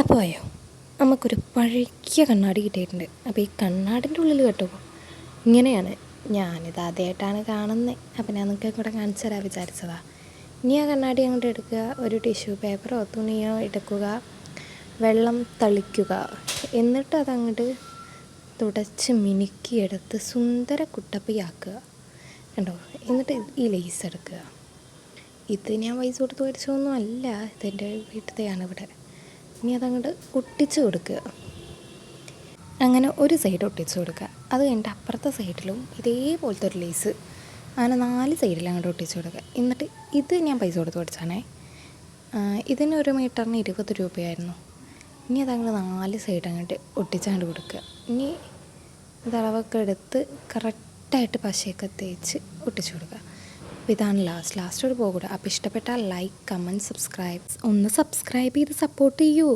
അപ്പോൾ അയ്യോ നമുക്കൊരു പഴകിയ കണ്ണാടി കിട്ടിയിട്ടുണ്ട്. അപ്പോൾ ഈ കണ്ണാടിന്റെ ഉള്ളിൽ കേട്ടോ. ഇങ്ങനെയാണ് ഞാനിത് ആദ്യമായിട്ടാണ് കാണുന്നത് അപ്പം ഞാൻ നിങ്ങൾക്ക് കൂടെ കാണിച്ചു തരാൻ വിചാരിച്ചതാ. ഇനി ആ കണ്ണാടി അങ്ങോട്ട് എടുക്കുക ഒരു ടിഷ്യൂ പേപ്പറോ തുണിയോ എടുക്കുക വെള്ളം തളിക്കുക. എന്നിട്ട് അതങ്ങോട്ട് തുടച്ച് മിനുക്കിയെടുത്ത് സുന്ദര കുട്ടപ്പിയാക്കുക. കണ്ടോ? എന്നിട്ട് ഈ ലേസ് എടുക്കുക. ഇത് ഞാൻ പൈസ കൊടുത്ത് മേടിച്ചതൊന്നും അല്ല. ഇതെന്റെ വീട്ടിലത്തെയാണ് ഇവിടെ. ഇനി അതങ്ങോട്ട് ഒട്ടിച്ച് കൊടുക്കുക. അങ്ങനെ ഒരു സൈഡ് ഒട്ടിച്ച് കൊടുക്കുക. അത് കഴിഞ്ഞിട്ട് അപ്പുറത്തെ സൈഡിലും ഇതേപോലത്തെ ഒരു ലേസ് അങ്ങനെ നാല് സൈഡിൽ അങ്ങോട്ട് ഒട്ടിച്ച് കൊടുക്കുക. എന്നിട്ട് ഇത് ഞാൻ പൈസ കൊടുത്ത് പഠിച്ചാണേ. ഇതിന് ഒരു മീറ്ററിന് ഇരുപത് രൂപയായിരുന്നു. ഇനി അതങ്ങനെ നാല് സൈഡ് അങ്ങോട്ട് ഒട്ടിച്ചങ്ങോട്ട് കൊടുക്കുക. ഇനി ഇതളവൊക്കെ എടുത്ത് കറക്റ്റായിട്ട് പശയൊക്കെ തേച്ച് ഒട്ടിച്ചു കൊടുക്കുക. അപ്പോൾ ഇതാണ് ലാസ്റ്റ് ലാസ്റ്റോട് പോകൂടാ. അപ്പോൾ ഇഷ്ടപ്പെട്ടാൽ ലൈക്ക് കമന്റ് സബ്സ്ക്രൈബ് ഒന്ന് സബ്സ്ക്രൈബ് ചെയ്ത് സപ്പോർട്ട് ചെയ്യൂ.